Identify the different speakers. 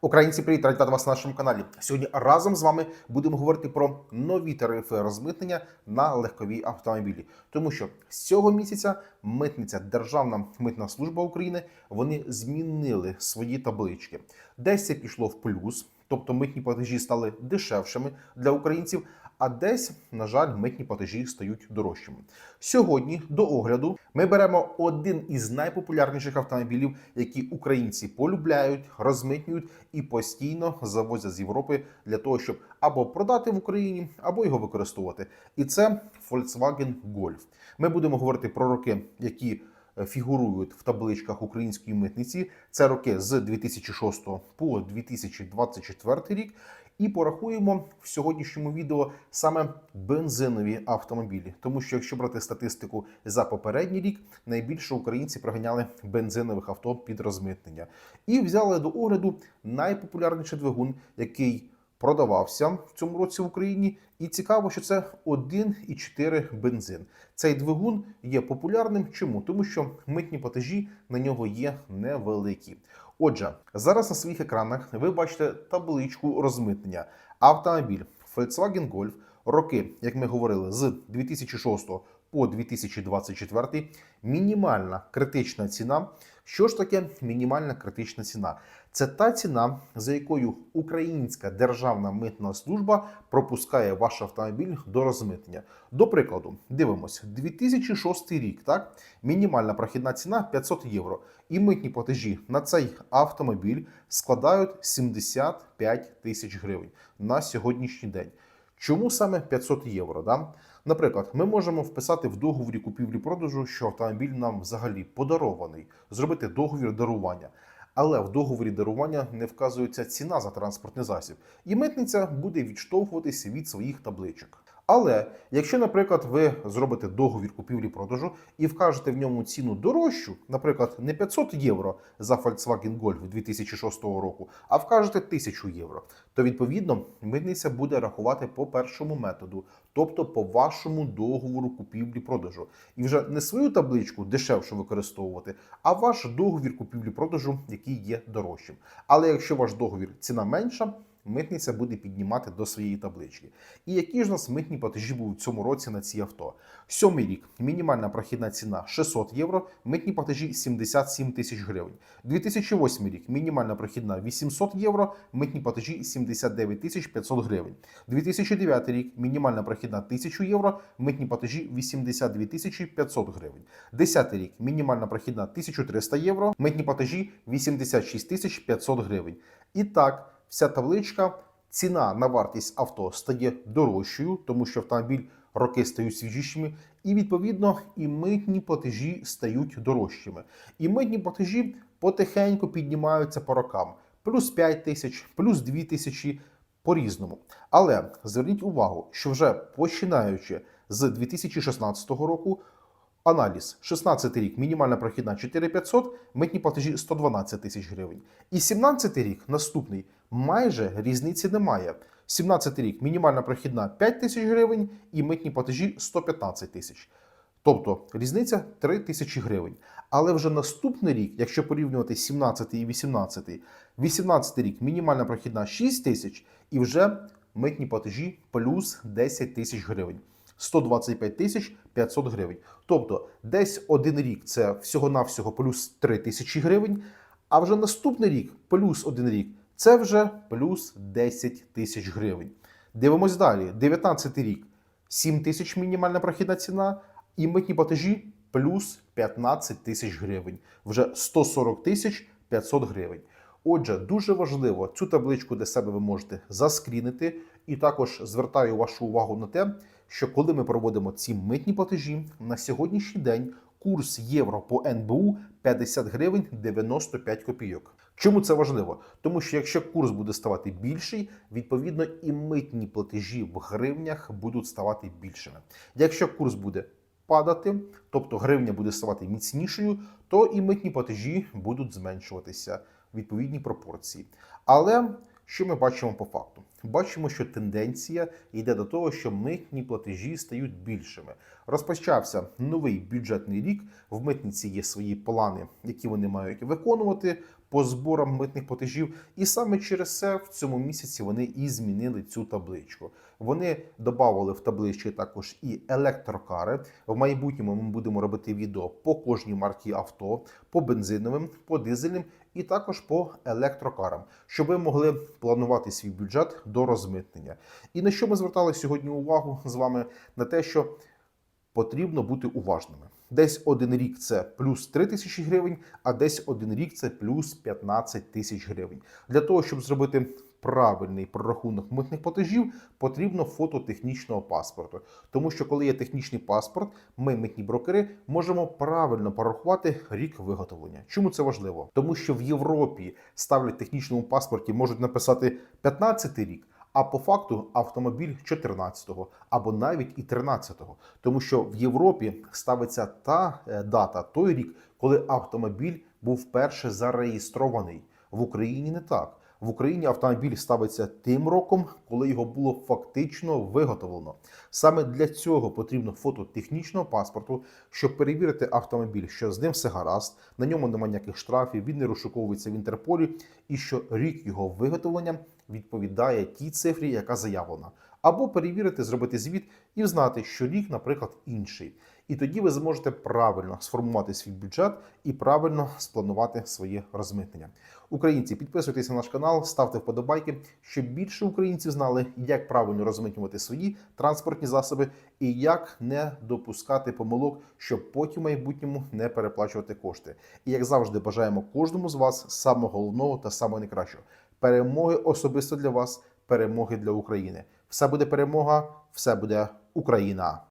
Speaker 1: Українці, привіт, раді вас на нашому каналі. Сьогодні разом з вами будемо говорити про нові тарифи розмитнення на легкові автомобілі. Тому що з цього місяця митниця Державна митна служба України вони змінили свої таблички. Десь це пішло в плюс, тобто митні платежі стали дешевшими для українців. А десь, на жаль, митні платежі стають дорожчими. Сьогодні до огляду ми беремо один із найпопулярніших автомобілів, які українці полюбляють, розмитнюють і постійно завозять з Європи для того, щоб або продати в Україні, або його використовувати. І це Volkswagen Golf. Ми будемо говорити про роки, які е, фігурують в табличках української митниці. Це роки з 2006 по 2024 рік. І порахуємо в сьогоднішньому відео саме бензинові автомобілі, тому що якщо брати статистику за попередній рік, найбільше українці проганяли бензинових авто під розмитнення і взяли до огляду найпопулярніший двигун, який продавався в цьому році в Україні. І цікаво, що це 1,4 бензин. Цей двигун є популярним. Чому? Тому що митні платежі на нього є невеликі. Отже, зараз на своїх екранах ви бачите табличку розмитнення. Автомобіль Volkswagen Golf, роки, як ми говорили, з 2006 по 2024, мінімальна критична ціна. Що ж таке мінімальна критична ціна? Це та ціна, за якою Українська державна митна служба пропускає ваш автомобіль до розмитнення. До прикладу, дивимося, 2006 рік, так, мінімальна прохідна ціна 500 євро. І митні платежі на цей автомобіль складають 75 тисяч гривень на сьогоднішній день. Чому саме 500 євро? Да? Наприклад, ми можемо вписати в договорі купівлі-продажу, що автомобіль нам взагалі подарований, зробити договір дарування. Але в договорі дарування не вказується ціна за транспортний засіб, і митниця буде відштовхуватися від своїх табличок. Але якщо, наприклад, ви зробите договір купівлі-продажу і вкажете в ньому ціну дорожчу, наприклад, не 500 євро за Volkswagen Golf 2006 року, а вкажете 1000 євро, то відповідно митниця буде рахувати по першому методу, тобто по вашому договору купівлі-продажу, і вже не свою табличку дешевше використовувати, а ваш договір купівлі-продажу, який є дорожчим. Але якщо ваш договір ціна менша, митниця буде піднімати до своєї таблички. І які ж у нас митні платежі були в цьому році на ці авто? Сьомий рік мінімальна прохідна ціна 600 євро, митні платежі 77 тисяч гривень. 2008 рік мінімальна прохідна 800 євро, митні платежі 79 тисяч 500 гривень. 2009 рік мінімальна прохідна 1000 євро, митні платежі 82 тисячі 500 гривень. 10 рік мінімальна прохідна 1300 євро, митні платежі 86 тисяч 500 гривень. І так вся табличка, ціна на вартість авто стає дорожчою, тому що автомобіль роки стають свіжішими, і відповідно і митні платежі стають дорожчими. І митні платежі потихеньку піднімаються по рокам. Плюс 5 тисяч, плюс 2 тисячі по-різному. Але зверніть увагу, що вже починаючи з 2016 року. Аналіз 16 рік, мінімальна прохідна 4500, митні платежі 112 тисяч гривень. І 17 рік, наступний, майже різниці немає. 17 рік мінімальна прохідна 5 тисяч гривень і митні платежі 115 тисяч. Тобто різниця 3 тисячі гривень. Але вже наступний рік, якщо порівнювати 17 і 18, 18 рік мінімальна прохідна 6 тисяч і вже митні платежі плюс 10 тисяч гривень. 125 тисяч 500 гривень. Тобто десь один рік це всього-навсього плюс 3 тисячі гривень, а вже наступний рік плюс один рік це вже плюс 10 тисяч гривень. Дивимось далі. 19 рік 7 тисяч мінімальна прохідна ціна, і митні платежі плюс 15 тисяч гривень. Вже 140 тисяч 500 гривень. Отже, дуже важливо цю табличку для себе ви можете заскрінити, і також звертаю вашу увагу на те, що коли ми проводимо ці митні платежі, на сьогоднішній день курс євро по НБУ 50 гривень 95 копійок. Чому це важливо? Тому що якщо курс буде ставати більший, відповідно і митні платежі в гривнях будуть ставати більшими. Якщо курс буде падати, тобто гривня буде ставати міцнішою, то і митні платежі будуть зменшуватися в відповідній пропорції. Але що ми бачимо по факту? Бачимо, що тенденція йде до того, що митні платежі стають більшими. Розпочався новий бюджетний рік. В митниці є свої плани, які вони мають виконувати по зборам митних платежів. І саме через це в цьому місяці вони і змінили цю табличку. Вони додавали в табличці також і електрокари. В майбутньому ми будемо робити відео по кожній марці авто, по бензиновим, по дизельним і також по електрокарам, щоб ви могли планувати свій бюджет до розмитнення. І на що ми звертали сьогодні увагу з вами на те, що потрібно бути уважними. Десь один рік це плюс 3 тисячі гривень, а десь один рік це плюс 15 тисяч гривень. Для того, щоб зробити правильний прорахунок митних платежів, потрібно фото технічного паспорту. Тому що коли є технічний паспорт, ми, митні брокери, можемо правильно порахувати рік виготовлення. Чому це важливо? Тому що в Європі ставлять технічному паспорті, можуть написати 15 рік. А по факту автомобіль 14-го або навіть і 13-го. Тому що в Європі ставиться та е, дата, той рік, коли автомобіль був вперше зареєстрований. В Україні не так. В Україні автомобіль ставиться тим роком, коли його було фактично виготовлено. Саме для цього потрібно фото технічного паспорту, щоб перевірити автомобіль, що з ним все гаразд, на ньому немає ніяких штрафів, він не розшуковується в Інтерполі, і що рік його виготовлення відповідає тій цифрі, яка заявлена. Або перевірити, зробити звіт і знати, що рік, наприклад, інший. І тоді ви зможете правильно сформувати свій бюджет і правильно спланувати своє розмитнення. Українці, підписуйтесь на наш канал, ставте вподобайки, щоб більше українців знали, як правильно розмитнювати свої транспортні засоби і як не допускати помилок, щоб потім в майбутньому не переплачувати кошти. І як завжди, бажаємо кожному з вас самого головного та самого найкращого перемоги особисто для вас, перемоги для України. Все буде перемога, все буде Україна.